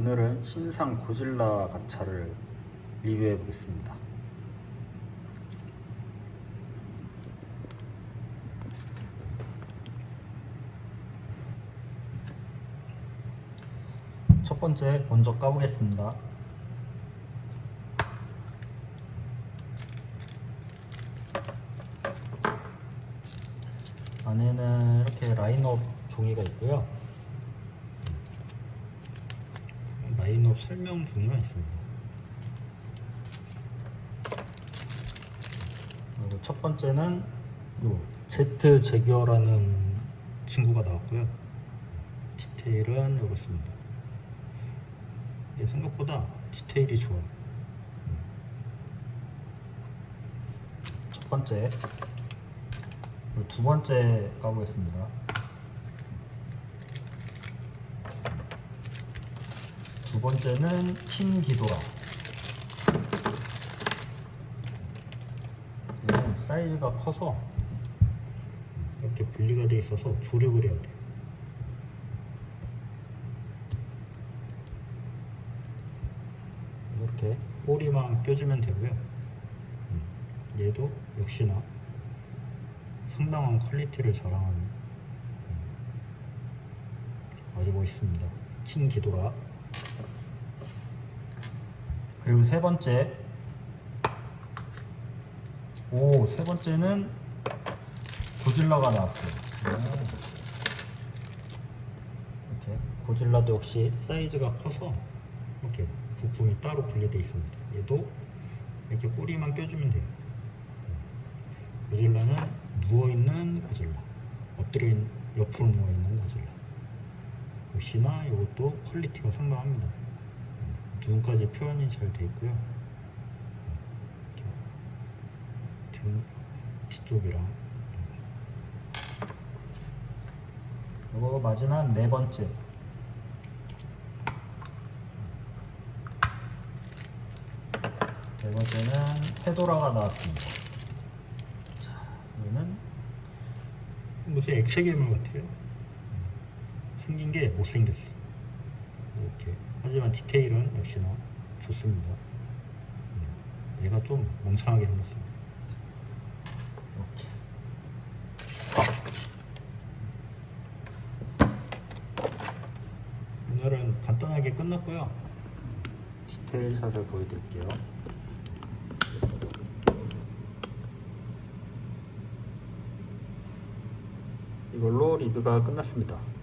오늘은 신상 고질라 가차를 리뷰해 보겠습니다. 첫 번째 먼저 까보겠습니다. 안에는 이렇게 라인업 종이가 있고요. 라인업 설명 종이가 있습니다. 그리고 첫 번째는 요 Z 제규어라는 친구가 나왔고요. 디테일은 이렇습니다. 생각보다 디테일이 좋아요. 첫 번째, 두 번째 까보겠습니다. 두 번째는 흰 기도라. 얘는 사이즈가 커서 이렇게 분리가 돼 있어서 조립을 해야 돼요. 이렇게 꼬리만 껴주면 되고요. 음, 얘도 역시나 상당한 퀄리티를 자랑하는 음, 아주 멋있습니다. 킹 기도라. 그리고 세 번째. 오, 세 번째는 고질라가 나왔어요. 오. 이렇게 고질라도 역시 사이즈가 커서 이렇게 부품이 따로 분리되어 있습니다. 얘도 이렇게 꼬리만 껴주면 돼요. 고질라는 누워있는 고질라, 엎드려 있는, 옆으로 누워있는 고질라. 역시나 이것도 퀄리티가 상당합니다. 눈까지 표현이 잘 돼 있고요. 등 뒤쪽이랑 이거 마지막 네 번째 네 번째는 페도라가 나왔습니다. 자, 이거는 무슨 액체 괴물 같아요. 생긴 게 못생겼어. 이렇게. 하지만 디테일은 역시나 좋습니다. 음, 얘가 좀 멍청하게 생겼습니다. 오늘은 간단하게 끝났고요. 디테일 샷을 보여드릴게요. 이걸로 리뷰가 끝났습니다.